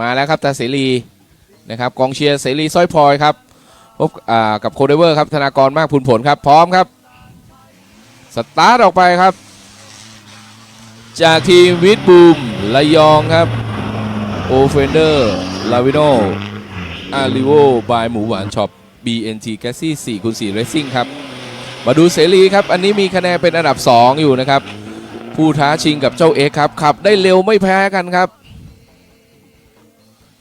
มาแล้วครับตาเสรีนะครับกองเชียร์เสรีสร้อยพลอยครับพบกับโคเดเวอร์ครับธนากรมากพูนผลครับพร้อมครับ สตาร์ทออกไปครับ จากทีมวิทบูมระยองครับโอเฟนเดอร์ลาวิโนอาริโวบายหมูหวานช็อป BNT g a s ซี่4คูณ4 Racing ครับ มาดูเสรีครับ อันนี้มีคะแนนเป็นอันดับ 2 อยู่นะครับ ผู้ท้าชิงกับเจ้าเอกครับ ขับได้เร็วไม่แพ้กันครับ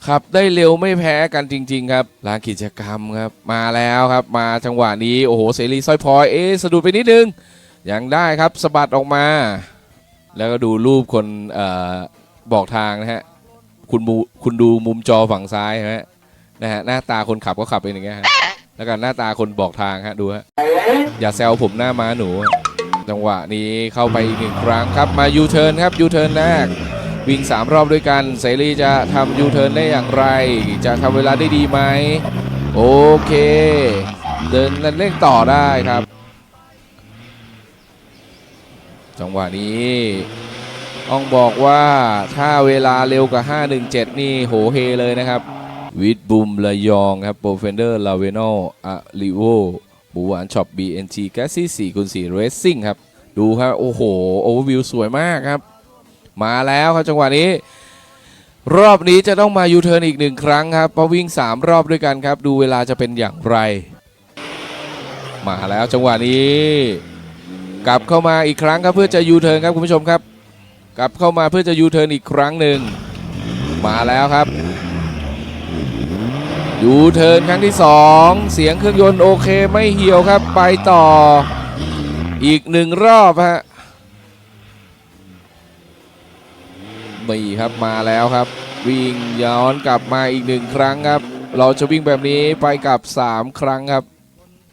ขับได้เร็วไม่แพ้กันจริง ๆ ครับลานกิจกรรมครับมาแล้วครับมาจังหวะนี้โอ้โหเสรีสร้อยพลอยเอ๊สะดุดไปนิดนึงยังได้ครับสะบัดออกมา แล้วก็ดูรูปคนออบอกทางนะฮะคุณมูคุณดูมุมจอฝั่งซ้ายฮะนะฮะหน้าตาคนขับก็ขับเป็นอย่างเงี้ยฮะแล้วก็หน้าตาคนบอกทางฮะดูฮะอย่าแซวผมหน้าม้าหนู จังหวะนี้เข้าไปอีกหนึ่งครั้งครับมายูเทิร์นครับยูเทิร์นแรก วิ่ง 3 รอบด้วยกันเสรีจะทำยูเทิร์นได้อย่างไร จะทำเวลาได้ดีไหมโอเค เดินเร่งต่อได้ครับ จังหวะนี้ต้องบอกว่าถ้าเวลาเร็วกว่า 517 นี่โหเฮเลยนะครับ วิดบุมระยองครับโปรเฟนเดอร์ลาเวโนอะลิโวหมูหวานช็อป BNT แกซี่4คูณ4 Racing ครับ ดูครับ โอ้โห โอเวอร์วิวสวยมากครับ มาแล้วครับจังหวะนี้ รอบนี้จะต้องมายูเทิร์นอีกหนึ่งครั้งครับเพราะวิ่ง 3 รอบด้วยกันครับ ดูเวลาจะเป็นอย่างไร มาแล้วจังหวะนี้ กลับเข้ามาอีกครั้งครับเพื่อจะยูเทิร์นครับคุณผู้ชมครับ กลับเข้ามาเพื่อจะยูเทิร์นอีกครั้งหนึ่งมาแล้วครับยูเทิร์นครั้งที่ 2 เสียงเครื่องยนต์โอเคไม่เหี่ยวครับ ไปต่ออีกหนึ่งรอบฮะ มีครับมาแล้วครับ วิ่งย้อนกลับมาอีกหนึ่งครั้งครับ เราจะวิ่งแบบนี้ไปกับ 3 ครั้งครับ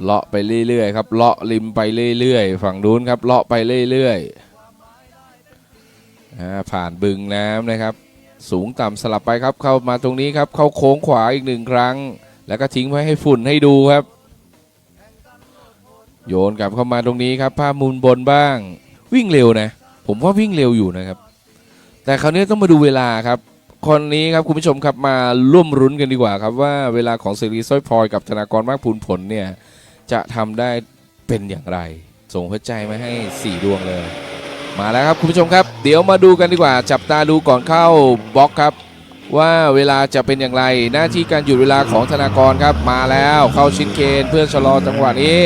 เลาะไปเรื่อยๆครับเลาะริมไปเรื่อยๆ ฝั่งนู้นครับเลาะไปเรื่อยๆอ่าผ่านบึงน้ำนะครับ สูงต่ำสลับไปครับเข้ามาตรงนี้ครับ เข้าโค้งขวาอีกหนึ่งครั้ง แล้วก็ทิ้งไว้ให้ฝุ่นให้ดูครับ โยนกลับเข้ามาตรงนี้ครับภาพมุมบนบ้าง วิ่งเร็วนะ ผมว่าวิ่งเร็วอยู่นะครับ แต่คราวนี้ต้องมาดูเวลาครับคนนี้ครับคุณผู้ชมครับมาร่วมรุ้นกันดีกว่าครับว่าเวลาของเซรีสร้อยพลอยกับธนากรมากพูนผลเนี่ยจะทำได้เป็นอย่างไร ส่งหัวใจมาให้ 4 ดวงเลย มาแล้วครับคุณผู้ชมครับ เดี๋ยวมาดูกันดีกว่า จับตาดูก่อนเข้าบล็อกครับ ว่าเวลาจะเป็นอย่างไร หน้าที่การหยุดเวลาของธนากรครับมาแล้วเข้าชินเคนเพื่อชะลอจังหวะนี้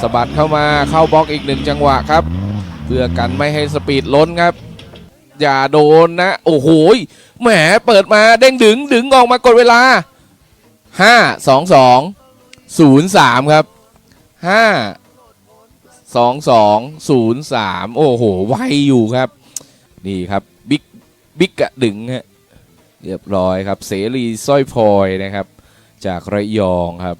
สะบัดเข้ามาเข้าบล็อกอีกหนึ่งจังหวะครับ เพื่อกันไม่ให้สปีดล้นครับ อย่าโดนนะ โอ้โหแหมเปิดมาเด้งดึงดึงออกมากดเวลา 5 2 2 0 3 ครับ 5 2 2 0 3 โอ้โห ไวอยู่ครับ นี่ครับ บิ๊กบิ๊กกะดึงฮะเรียบร้อยครับ เสรีสร้อยพลอยนะครับ จากระยองครับ